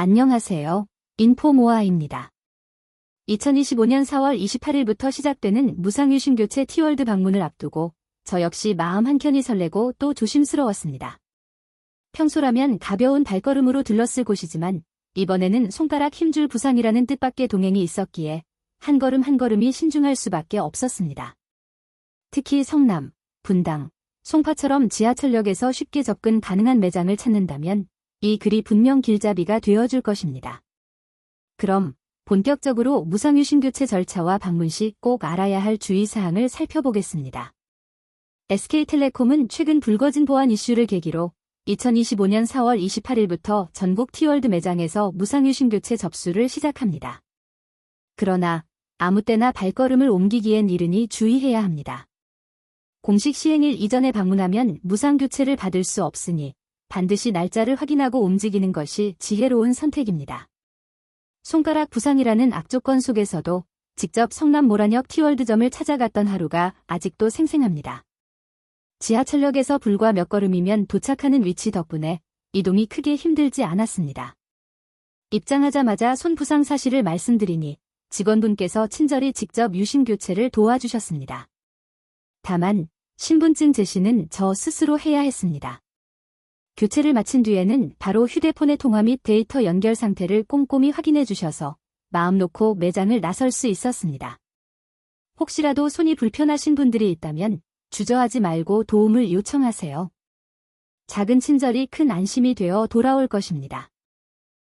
안녕하세요. 인포모아입니다. 2025년 4월 28일부터 시작되는 무상유심 교체 티월드 방문을 앞두고 저 역시 마음 한켠이 설레고 또 조심스러웠습니다. 평소라면 가벼운 발걸음으로 들렀을 곳이지만 이번에는 손가락 힘줄 부상이라는 뜻밖의 동행이 있었기에 한 걸음 한 걸음이 신중할 수밖에 없었습니다. 특히 성남, 분당, 송파처럼 지하철역에서 쉽게 접근 가능한 매장을 찾는다면 이 글이 분명 길잡이가 되어줄 것입니다. 그럼 본격적으로 무상유심 교체 절차와 방문 시 꼭 알아야 할 주의사항을 살펴보겠습니다. SK텔레콤은 최근 불거진 보안 이슈를 계기로 2025년 4월 28일부터 전국 티월드 매장에서 무상유심 교체 접수를 시작합니다. 그러나 아무 때나 발걸음을 옮기기엔 이르니 주의해야 합니다. 공식 시행일 이전에 방문하면 무상 교체를 받을 수 없으니 반드시 날짜를 확인하고 움직이는 것이 지혜로운 선택입니다. 손가락 부상이라는 악조건 속에서도 직접 성남 모란역 티월드점을 찾아갔던 하루가 아직도 생생합니다. 지하철역에서 불과 몇 걸음이면 도착하는 위치 덕분에 이동이 크게 힘들지 않았습니다. 입장하자마자 손 부상 사실을 말씀드리니 직원분께서 친절히 직접 유심 교체를 도와주셨습니다. 다만 신분증 제시는 저 스스로 해야 했습니다. 교체를 마친 뒤에는 바로 휴대폰의 통화 및 데이터 연결 상태를 꼼꼼히 확인해 주셔서 마음 놓고 매장을 나설 수 있었습니다. 혹시라도 손이 불편하신 분들이 있다면 주저하지 말고 도움을 요청하세요. 작은 친절이 큰 안심이 되어 돌아올 것입니다.